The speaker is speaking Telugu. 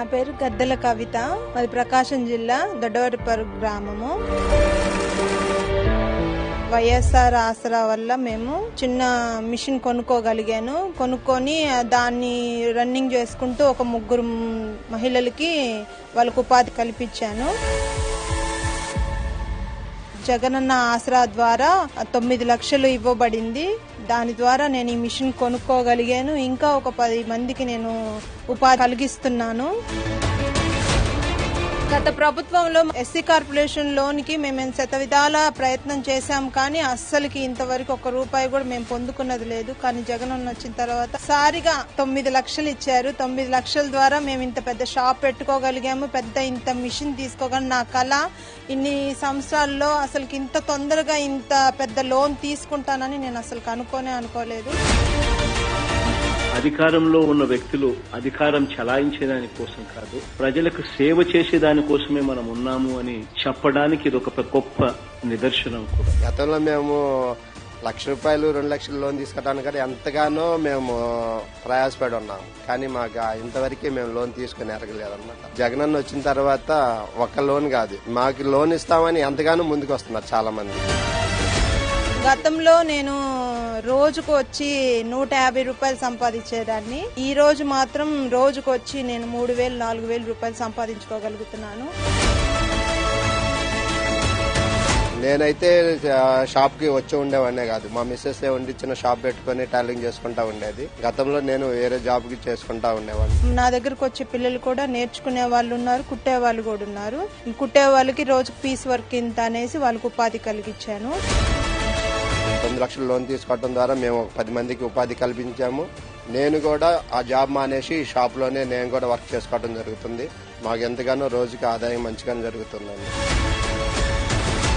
నా పేరు గద్దెల కవిత. మాది ప్రకాశం జిల్లా దొడ్డవరిపరు గ్రామము. వైఎస్ఆర్ ఆసరా వల్ల మేము చిన్న మిషన్ కొనుక్కోగలిగాను. కొనుక్కొని దాన్ని రన్నింగ్ చేసుకుంటూ ఒక ముగ్గురు మహిళలకి వాళ్ళకు ఉపాధి కల్పించాను. జగనన్న ఆసరా ద్వారా తొమ్మిది లక్షలు ఇవ్వబడింది. దాని ద్వారా నేను ఈ మిషన్ కొనుక్కోగలిగాను. ఇంకా ఒక పది మందికి నేను ఉపాధి కలిగిస్తున్నాను. గత ప్రభుత్వంలో ఎస్సీ కార్పొరేషన్ లోన్కి మేము శత విధాల ప్రయత్నం చేశాం. కానీ అస్సలకి ఇంతవరకు ఒక రూపాయి కూడా మేము పొందుకున్నది లేదు. కానీ జగన్ అన్న వచ్చిన తర్వాత సారిగా తొమ్మిది లక్షలు ఇచ్చారు. తొమ్మిది లక్షల ద్వారా మేము ఇంత పెద్ద షాప్ పెట్టుకోగలిగాము. పెద్ద ఇంత మిషన్ తీసుకోగలం నా కళ ఇన్ని సంవత్సరాల్లో అసలుకి ఇంత తొందరగా ఇంత పెద్ద లోన్ తీసుకుంటానని నేను అసలు అనుకోనే అనుకోలేదు. అధికారంలో ఉన్న వ్యక్తులు అధికారం చలాయించే దానికోసం కాదు ప్రజలకు సేవ చేసే దానికోసమే మనం ఉన్నాము అని చెప్పడానికి ఇది ఒక గొప్ప నిదర్శనం కూడా. గతంలో మేము లక్ష రూపాయలు రెండు లక్షలు లోన్ తీసుకోవడానికి కూడా ఎంతగానో మేము ప్రయాసపడి ఉన్నాం. కానీ మాకు ఇంతవరకే ఇంతవరకు మేము లోన్ తీసుకుని ఎరగలేదన్నమాట. జగనన్న వచ్చిన తర్వాత ఒక్క లోన్ కాదు. మాకు లోన్ ఇస్తామని ఎంతగానో ముందుకు వస్తున్నారు చాలా మంది గతంలో నేను రోజుకు వచ్చి నూట యాభై రూపాయలు సంపాదించేదాన్ని. ఈ రోజు మాత్రం రోజుకు వచ్చి నేను మూడు వేలు నాలుగు వేలు రూపాయలు సంపాదించుకోగలుగుతున్నాను. నేనైతే షాప్కి వచ్చి ఉండేవాడినే కాదు. మా మిస్సెస్ వండిచ్చిన షాప్ పెట్టుకుని టైలింగ్ చేసుకుంటా ఉండేది. గతంలో నేను వేరే జాబ్కి చేసుకుంటా ఉండేవాడిని. నా దగ్గరకు వచ్చే పిల్లలు కూడా నేర్చుకునే వాళ్ళు ఉన్నారు కుట్టే వాళ్ళు కూడా ఉన్నారు. కుట్టే వాళ్ళకి రోజుకు పీస్ వర్క్ ఇంత అనేసి వాళ్ళకి ఉపాధి కలిగించాను తొమ్మిది లక్షల లోన్ తీసుకోవడం ద్వారా మేము ఒక పది మందికి ఉపాధి కల్పించాము. నేను కూడా ఆ జాబ్ మానేసి ఈ షాప్లోనే నేను కూడా వర్క్ చేసుకోవడం జరుగుతుంది. మాకు ఎంతగానో రోజుకి ఆదాయం మంచిగానే జరుగుతుందండి.